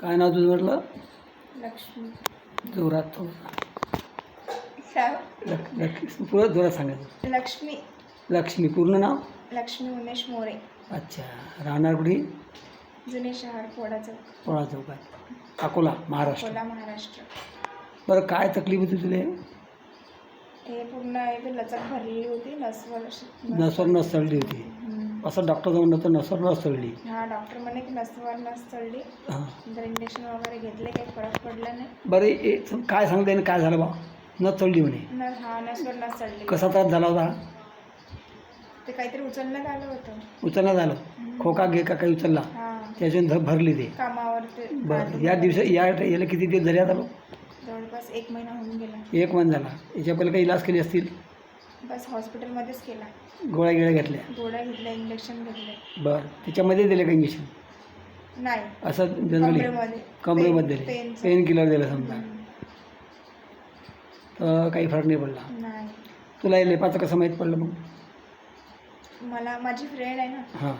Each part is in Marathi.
काय नाव तुझं म्हटलं लक्ष्मी. जोरात थोडं काय लक लक्ष्मी जोरात सांगायचं लक्ष्मी. लक्ष्मी पूर्ण नाव? लक्ष्मी उमेश मोरे. अच्छा राहणार कुठे? जुने शहर पोडाचं पोळा चौकात. अकोला महाराष्ट्र. अकोला महाराष्ट्र. बरं काय तकलीफ होती तुला? हे पूर्ण इथे लचक भरलेली होती नसवर नसवर नस चढली होती. असं डॉक्टर म्हणलं तर नसवर नस चढली हा डॉक्टर म्हणे की नसवर नस चढली नंतर इंजेक्शन वगैरे घेतले काही फरक पडला नाही. बरं ए काय सांगते ना काय झालं बा? चढली म्हणे. न हा नसवर नस चढली. कसा त्रास झाला होता? ते काहीतरी उचलण्यात आलं होतं. उचलण्यात झालं खोका घे का काही उचलला? हा. त्याच्यातून ध- भरली ते. कामावर ते बरं या दिवसा या याला किती दिवस झाले आता? लोक जवळपास एक महिना होऊन गेला. एक महिना झाला. याच्या पहिले काही इलाज केले असतील? बस हॉस्पिटलमध्येच केला. गोळ्या गिळ्या घेतल्या? गोळ्या घेतल्या इंजेक्शन घेतले. बरं. त्याच्यामध्ये दिले का इंजेक्शन? नाही. असं जनरली? कमरेमध्ये. कमरेमध्ये पेन- दिले. पेनचं. पेन किलर दिलं समजा. तर काही फरक नाही पडला. नाही. तुला हे लेपाचं कसं माहीत पडलं मग? मला माझी फ्रेंड आहे ना हां.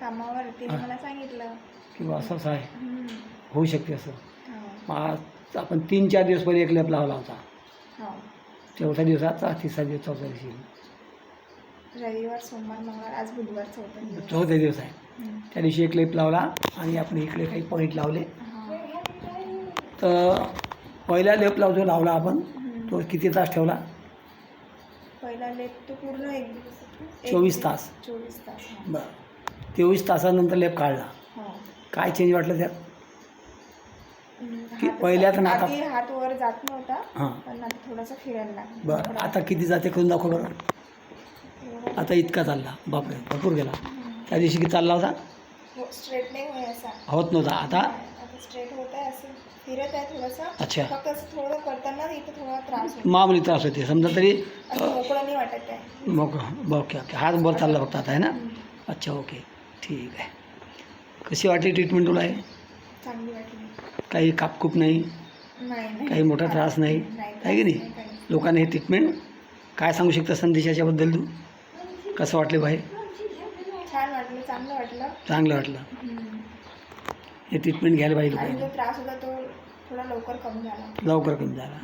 कामावर तिने. मला सांगितलं. किंवा असं असं आहे. हम्म. होऊ शकते असं. हो. मग आज आपण तीन चार दिवस पहिले एक लेप लावला होता. चौथ्या दिवसाचा तिसरा दिवस चौथ्या दिवशी रविवार सोमवार मंगळवार आज बुधवार चौथा दिवस. चौथ्या दिवस आहे. त्या दिवशी एक लेप लावला आणि आपण इकडे काही पॉईंट लावले. तर पहिला लेप लाव जो लावला आपण. तो किती तास ठेवला पहिला लेप तो पूर्ण एक चोवीस तास. चोवीस तास. बरं तेवीस तासानंतर लेप काढला हो. काय चेंज वाटलं त्यात. की हात- पहिल्यात आधी हात वर जात नव्हता हां. पण आता थोडासा फिरायला लागला. बरं आता किती जाते करून दाखव बरं. आता इतका चालला. बापरे भरपूर गेला. त्या दिवशी किती चालला होता? हो, स्ट्रेट नाही होय असा. होत नव्हता. आता? आता स्ट्रेट होत आहे असं. फिरत आहे थोडंसं. अच्छा. फक्त असं थोडं करताना इथं थोडा त्रास होतो. मामूली त्रास होते. समजा तरी असं मोकळं नाही वाटत आहे. मग ओके ओके. हात बर चालला फक्त आता आहे ना. अच्छा ओके. ठीक आहे. कशी वाटली ट्रीटमेंट तुला आहे चांगली वाटली. काही कापकूप नाही काही मोठा त्रास नाही. आहे की नाही. लोकांना हे ट्रीटमेंट काय सांगू शकता संदेशाच्याबद्दल तू? कसं वाटले छान वाटलं चांगलं वाटलं. चांगलं वाटलं. हम्म. हे ट्रीटमेंट घ्यायला पाहिजे आणि लोकांनी. जो त्रास होता तो थोडा लवकर कमी झाला. लवकर कमी झाला.